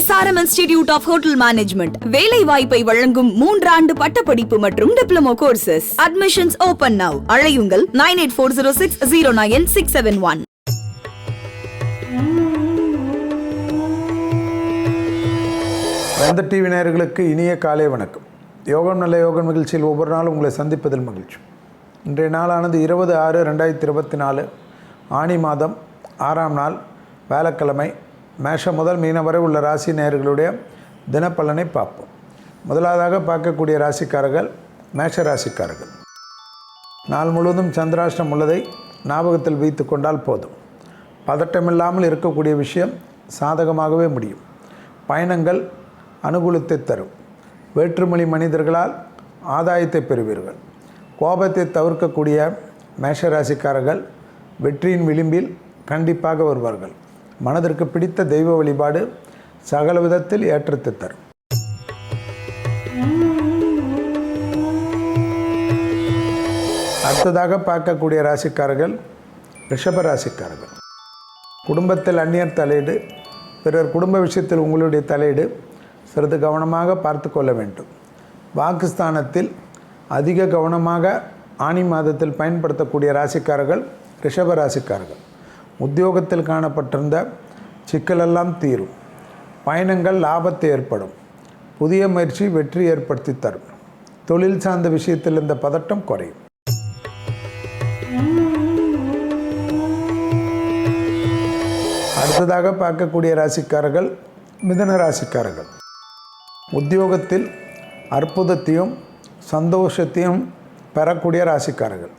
SRM institute of hotel management வேலை வாய்ப்பை வழங்கும் மூன்றாண்டு பட்டப்படிப்பு மற்றும் diploma courses admissions open now அழையுங்கள். Nine eight four zero six zero nine six seven one வந்த டிவி நேயர்களுக்கு இனிய காலை வணக்கம். யோகம் நல்ல யோகம் நிகழ்ச்சியில் ஒவ்வொரு நாளும் உங்களை சந்திப்பதில் மகிழ்ச்சி. இன்றைய நாளானது இருபது ஆறு ரெண்டாயிரத்தி இருபத்தி நாலு. ஆணி மாதம் ஆறாம் நாள். வேலைக்கிழமை மேஷம் முதல் மீனம் வரை உள்ள ராசி நேயர்களுடைய தினப்பலனை பார்ப்போம். முதலாவதாக பார்க்கக்கூடிய ராசிக்காரர்கள் மேஷ ராசிக்காரர்கள். நாள் முழுவதும் சந்திராஷ்டம் உள்ளதை ஞாபகத்தில் வைத்து கொண்டால் போதும். பதட்டமில்லாமல் இருக்கக்கூடிய விஷயம் சாதகமாகவே முடியும். பயணங்கள் அனுகூலத்தை தரும். வேற்றுமொழி மனிதர்களால் ஆதாயத்தை பெறுவீர்கள். கோபத்தை தவிர்க்கக்கூடிய மேஷராசிக்காரர்கள் வெற்றியின் விளிம்பில் கண்டிப்பாக வருவார்கள். மனதிற்கு பிடித்த தெய்வ வழிபாடு சகல விதத்தில் ஏற்றத்தை தரும். அடுத்ததாக பார்க்கக்கூடிய ராசிக்காரர்கள் ரிஷப ராசிக்காரர்கள். குடும்பத்தில் அந்நியர் தலையீடு பிறர் குடும்ப விஷயத்தில் உங்களுடைய தலையீடு சிறிது கவனமாக பார்த்து கொள்ள வேண்டும். பாகிஸ்தானத்தில் அதிக கவனமாக ஆணி மாதத்தில் பயன்படுத்தக்கூடிய ராசிக்காரர்கள் ரிஷப ராசிக்காரர்கள். உத்தியோகத்தில் காணப்பட்டிருந்த சிக்கலெல்லாம் தீரும். பயணங்கள் லாபத்தை ஏற்படும். புதிய முயற்சி வெற்றி ஏற்படுத்தி தரும். தொழில் சார்ந்த விஷயத்தில் இந்த பதட்டம் குறையும். அடுத்ததாக பார்க்கக்கூடிய ராசிக்காரர்கள் மிதன ராசிக்காரர்கள். உத்தியோகத்தில் அற்புதத்தையும் சந்தோஷத்தையும் பெறக்கூடிய ராசிக்காரர்கள்.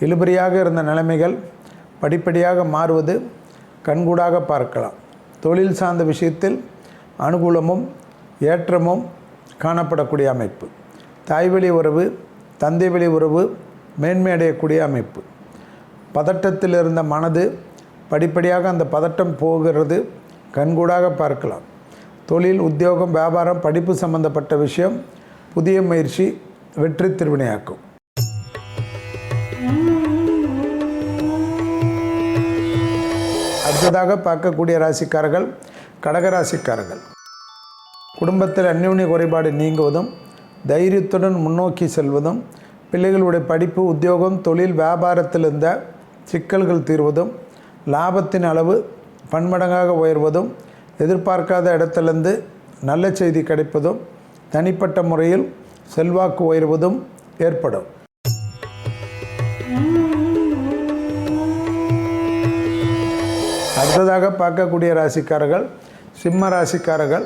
இழுபறியாக இருந்த நிலைமைகள் படிப்படியாக மாறுவது கண்கூடாக பார்க்கலாம். தொழில் சார்ந்த விஷயத்தில் அனுகூலமும் ஏற்றமும் காணப்படக்கூடிய அமைப்பு. தாய்வழி உறவு தந்தை வழி உறவு மேன்மை அடையக்கூடிய அமைப்பு. பதட்டத்தில் இருந்த மனது படிப்படியாக அந்த பதட்டம் போகிறது கண்கூடாக பார்க்கலாம். தொழில் உத்தியோகம் வியாபாரம் படிப்பு சம்பந்தப்பட்ட விஷயம் புதிய முயற்சி வெற்றி திருவினையாக்கும். அடுத்ததாக பார்க்கக்கூடிய ராசிக்காரர்கள் கடகராசிக்காரர்கள் குடும்பத்தில் அந்யோன்ய குறைபாடு நீங்குவதும் தைரியத்துடன் முன்னோக்கி செல்வதும் பிள்ளைகளுடைய படிப்பு உத்தியோகம் தொழில் வியாபாரத்தில் இருந்த சிக்கல்கள் தீர்வதும் லாபத்தின் அளவு பன்மடங்காக உயர்வதும் எதிர்பார்க்காத இடத்திலிருந்து நல்ல செய்தி கிடைப்பதும் தனிப்பட்ட முறையில் செல்வாக்கு உயர்வதும் ஏற்படும். அடுத்ததாக பார்க்கக்கூடிய ராசிக்காரர்கள் சிம்ம ராசிக்காரர்கள்.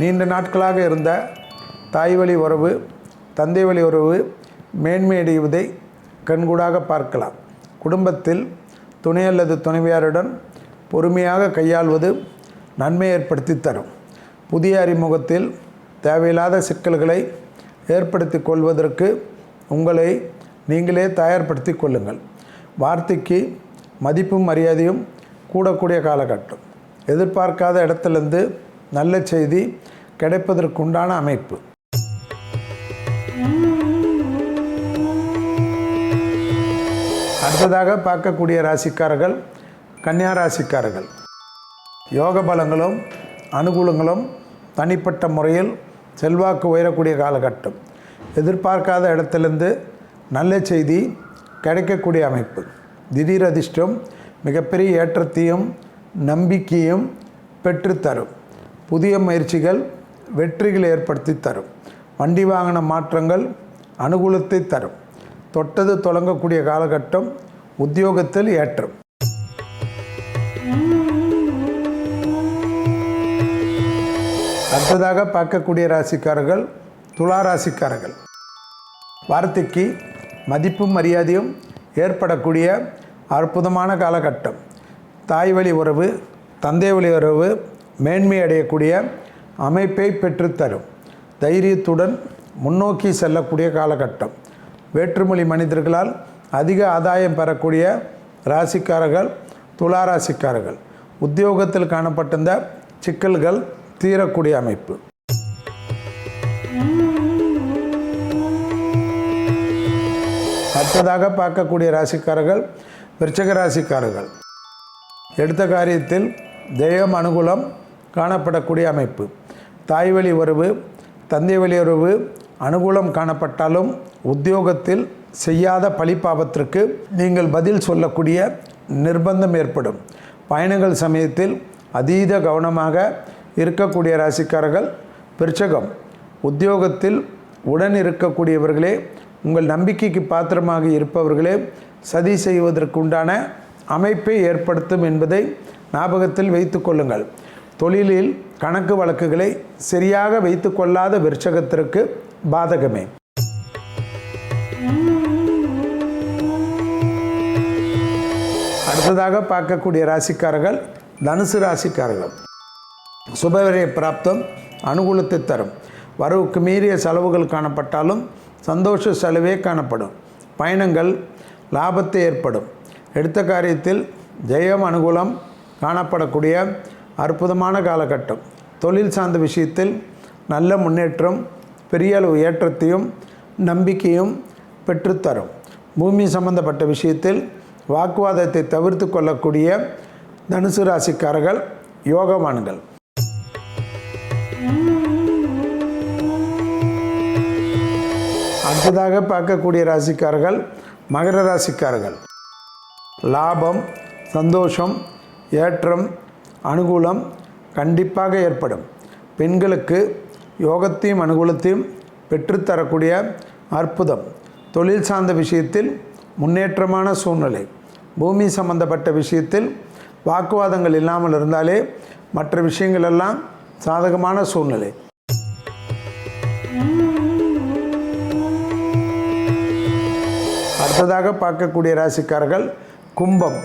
நீண்ட நாட்களாக இருந்த தாய் வழி உறவு தந்தை வழி உறவு மேன்மையடைவதை கண்கூடாக பார்க்கலாம். குடும்பத்தில் துணை அல்லது துணைவியாருடன் பொறுமையாக கையாள்வது நன்மை ஏற்படுத்தி தரும். புதிய அறிமுகத்தில் தேவையில்லாத சிக்கல்களை ஏற்படுத்தி கொள்வதற்கு உங்களை நீங்களே தயார்படுத்தி கொள்ளுங்கள். வார்த்தைக்கு மதிப்பும் மரியாதையும் கூடக்கூடிய காலகட்டம். எதிர்பார்க்காத இடத்துலேருந்து நல்ல செய்தி கிடைப்பதற்குண்டான அமைப்பு. அடுத்ததாக பார்க்கக்கூடிய ராசிக்காரர்கள் கன்னியா ராசிக்காரர்கள். யோக பலங்களும் அனுகூலங்களும் தனிப்பட்ட முறையில் செல்வாக்கு உயரக்கூடிய காலகட்டம். எதிர்பார்க்காத இடத்திலிருந்து நல்ல செய்தி கிடைக்கக்கூடிய அமைப்பு. திடீர் அதிர்ஷ்டம் மிகப்பெரிய ஏற்றத்தையும் நம்பிக்கையும் பெற்றுத்தரும். புதிய முயற்சிகள் வெற்றிகளை ஏற்படுத்தி தரும். வண்டி வாகன மாற்றங்கள் அனுகூலத்தை தரும். தொட்டது தொடங்கக்கூடிய காலகட்டம் உத்தியோகத்தில் ஏற்றம். அடுத்ததாக பார்க்கக்கூடிய ராசிக்காரர்கள் துலா ராசிக்காரர்கள். வார்த்தைக்கு மதிப்பும் மரியாதையும் ஏற்படக்கூடிய அற்புதமான காலகட்டம். தாய் வழி உறவு தந்தை வழி உறவு மேன்மை அடையக்கூடிய அமைப்பை பெற்றுத்தரும். தைரியத்துடன் முன்னோக்கி செல்லக்கூடிய காலகட்டம். வேற்றுமொழி மனிதர்களால் அதிக ஆதாயம் பெறக்கூடிய ராசிக்காரர்கள் துலா ராசிக்காரர்கள். உத்தியோகத்தில் காணப்பட்டிருந்த சிக்கல்கள் தீரக்கூடிய அமைப்பு. அடுத்ததாக பார்க்கக்கூடிய ராசிக்காரர்கள் விருச்சகராசிக்காரர்கள். எடுத்த காரியத்தில் தெய்வம் அனுகூலம் காணப்படக்கூடிய அமைப்பு. தாய் வழி உறவு தந்தை வழி உறவு அனுகூலம் காணப்பட்டாலும் உத்தியோகத்தில் செய்யாத பழிப்பாபத்திற்கு நீங்கள் பதில் சொல்லக்கூடிய நிர்பந்தம் ஏற்படும். பயணங்கள் சமயத்தில் அதீத கவனமாக இருக்கக்கூடிய ராசிக்காரர்கள் பிற்சகம் உத்தியோகத்தில் உடன் இருக்கக்கூடியவர்களே உங்கள் நம்பிக்கைக்கு பாத்திரமாக இருப்பவர்களே சதி செய்வதற்குண்டான அமைப்பை ஏற்படுத்தும் என்பதை ஞாபகத்தில் வைத்து கொள்ளுங்கள். தொழிலில் கணக்கு வழக்குகளை சரியாக வைத்து கொள்ளாத விருச்சகத்திற்கு பாதகமே. அடுத்ததாக பார்க்கக்கூடிய ராசிக்காரர்கள் தனுசு ராசிக்காரர்கள். சுபவிரய பிராப்தம் அனுகூலத்தை தரும். வரவுக்கு மீறிய செலவுகள் காணப்பட்டாலும் சந்தோஷ செலவே காணப்படும். பயணங்கள் லாபத்தை ஏற்படும். எடுத்த காரியத்தில் ஜெயம் அனுகூலம் காணப்படக்கூடிய அற்புதமான காலகட்டம். தொழில் சார்ந்த விஷயத்தில் நல்ல முன்னேற்றம் பெரிய அளவு ஏற்றத்தையும் நம்பிக்கையும் பெற்றுத்தரும். பூமி சம்பந்தப்பட்ட விஷயத்தில் வாக்குவாதத்தை தவிர்த்து கொள்ளக்கூடிய தனுசு ராசிக்காரர்கள் யோகவான்கள். அடுத்ததாக பார்க்கக்கூடிய ராசிக்காரர்கள் மகர ராசிக்காரர்கள். லாபம் சந்தோஷம் ஏற்றம் அனுகூலம் கண்டிப்பாக ஏற்படும். பெண்களுக்கு யோகத்தையும் அனுகூலத்தையும் பெற்றுத்தரக்கூடிய அற்புதம். தொழில் சார்ந்த விஷயத்தில் முன்னேற்றமான சூழ்நிலை. பூமி சம்பந்தப்பட்ட விஷயத்தில் வாக்குவாதங்கள் இல்லாமல் இருந்தாலே மற்ற விஷயங்களெல்லாம் சாதகமான சூழ்நிலை. அடுத்ததாக பார்க்கக்கூடிய ராசிக்காரர்கள் கும்பம்.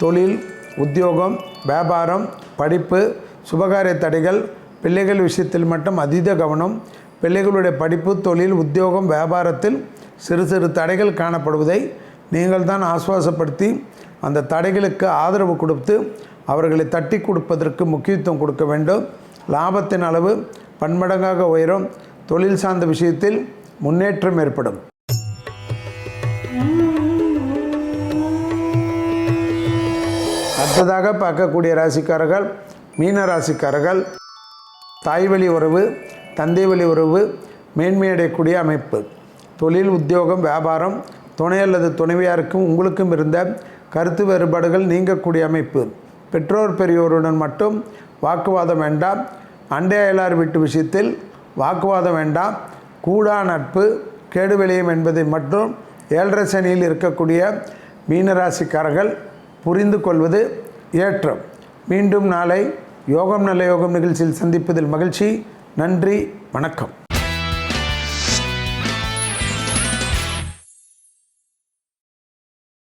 தொழில் உத்தியோகம் வியாபாரம் படிப்பு சுபகாரிய தடைகள் பிள்ளைகள் விஷயத்தில் மட்டும் அதீத கவனம் பிள்ளைகளுடைய படிப்பு தொழில் உத்தியோகம் வியாபாரத்தில் சிறு சிறு தடைகள் காணப்படுவதை நீங்கள் தான் ஆஸ்வாசப்படுத்தி அந்த தடைகளுக்கு ஆதரவு கொடுத்து அவர்களை தட்டி கொடுப்பதற்கு முக்கியத்துவம் கொடுக்க வேண்டும். லாபத்தின் அளவு பன்மடங்காக உயரும். தொழில் சார்ந்த விஷயத்தில் முன்னேற்றம் ஏற்படும். அடுத்ததாக பார்க்கக்கூடிய ராசிக்காரர்கள் மீன ராசிக்காரர்கள் தாய் வழி உறவு தந்தை வழி உறவு மேன்மையடையக்கூடிய அமைப்பு. தொழில் உத்தியோகம் வியாபாரம் துணை அல்லது துணைவியாருக்கும் உங்களுக்கும் இருந்த கருத்து வேறுபாடுகள் நீங்கக்கூடிய அமைப்பு. பெற்றோர் பெரியோருடன் மட்டும் வாக்குவாதம் வேண்டாம். அண்டை அயலார் வீட்டு விஷயத்தில் வாக்குவாதம் வேண்டாம். கூடா நட்பு கேடு விளையும் என்பதை மட்டும் ஏழரை சனியில் இருக்கக்கூடிய மீனராசிக்காரர்கள் புரிந்து கொள்வது ஏற்றம். மீண்டும் நாளை யோகம் நல்ல யோகம் நிகழ்ச்சியில் சந்திப்பதில் மகிழ்ச்சி. நன்றி. வணக்கம்.